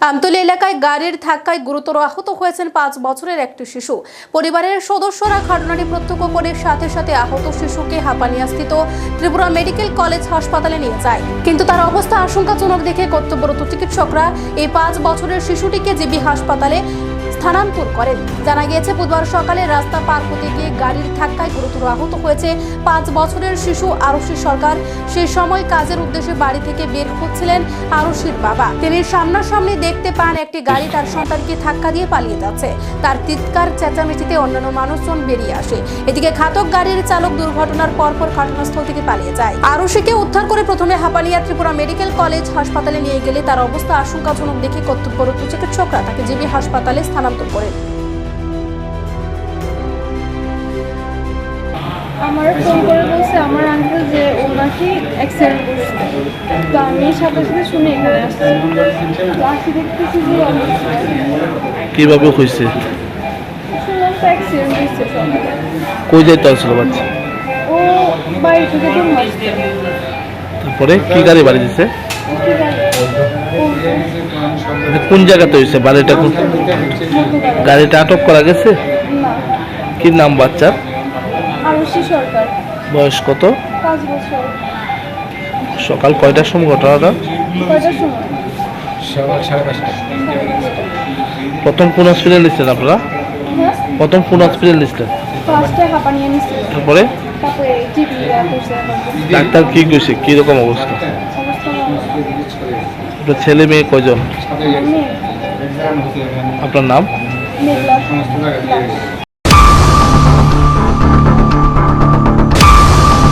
আমতলী এলাকায় গাড়ির ধাক্কায় গুরুতর আহত হয়েছেন পাঁচ বছরের একটি শিশু। পরিবারের সদস্যরা ঘটনাটি প্রত্যক্ষ করে সাথে সাথে আহত শিশুকে হাপানিয়াস্থিত ত্রিপুরা মেডিকেল কলেজ হাসপাতালে নিয়ে যায়। কিন্তু তার অবস্থা আশঙ্কাজনক দেখে কর্তব্যরত চিকিৎসকরা এই পাঁচ বছরের শিশুটিকে জিবি হাসপাতালে স্থানান্তর করেন। জানা গিয়েছে, বুধবার সকালে রাস্তা পার হতে গিয়ে গাড়ির ধাক্কায় গুরুতর আহত হয়েছে পাঁচ বছরের শিশু আরশি সরকার। সেই সময় কাজের উদ্দেশ্যে বাড়ি থেকে বের হচ্ছিলেন আরশির বাবা। তিনি সামনাসামনি দেখতে পান, একটি গাড়ি তার সন্তানকে ধাক্কা দিয়ে পালিয়ে যাচ্ছে। তার চিৎকার চেঁচামেচিতে অন্যান্য মানুষজন বেরিয়ে আসে। এদিকে ঘাতক গাড়ির চালক দুর্ঘটনার পরপর ঘটনাস্থল থেকে পালিয়ে যায়। আরশিকে উদ্ধার করে প্রথমে হাপালিয়া ত্রিপুরা মেডিকেল কলেজ হাসপাতালে নিয়ে গেলে তার অবস্থা আশঙ্কাজনক দেখে কর্তব্যরত চিকিৎসকরা তাকে জিবি হাসপাতালে স্থানান্তর করেন আমার ফোন করে বলছে আমার আঙ্কেল যে ও নাকি অ্যাক্সিডেন্ট করছে। তো আমি সাথে সাথে শুনে এখানে আসছি তো আসি দেখতেছি যে কীভাবে হয়েছে শুনলাম তো অ্যাক্সিডেন্ট হয়েছে কই যাইতে আসছিল বাচ্চা? ও বাড়ি থেকে তারপরে কি গাড়ি বাড়ি মানে কোন জায়গাতে হয়েছে? বাড়িটা কোন গাড়িটা আটক করা গেছে? কি নাম বাচ্চার? বয়স কত? সকাল কয়টার সময় ঘটনাটা প্রথম কোন হসপিটাল নিচ্ছেন আপনারা? হ্যাঁ? প্রথম কোন হসপিটাল নিচ্ছেন তারপরে। ডাক্তার কি কইছে? কি রকম অবস্থা? অবস্থা ভালো। আপনার ছেলে মেয়ে কজন আপনার নাম?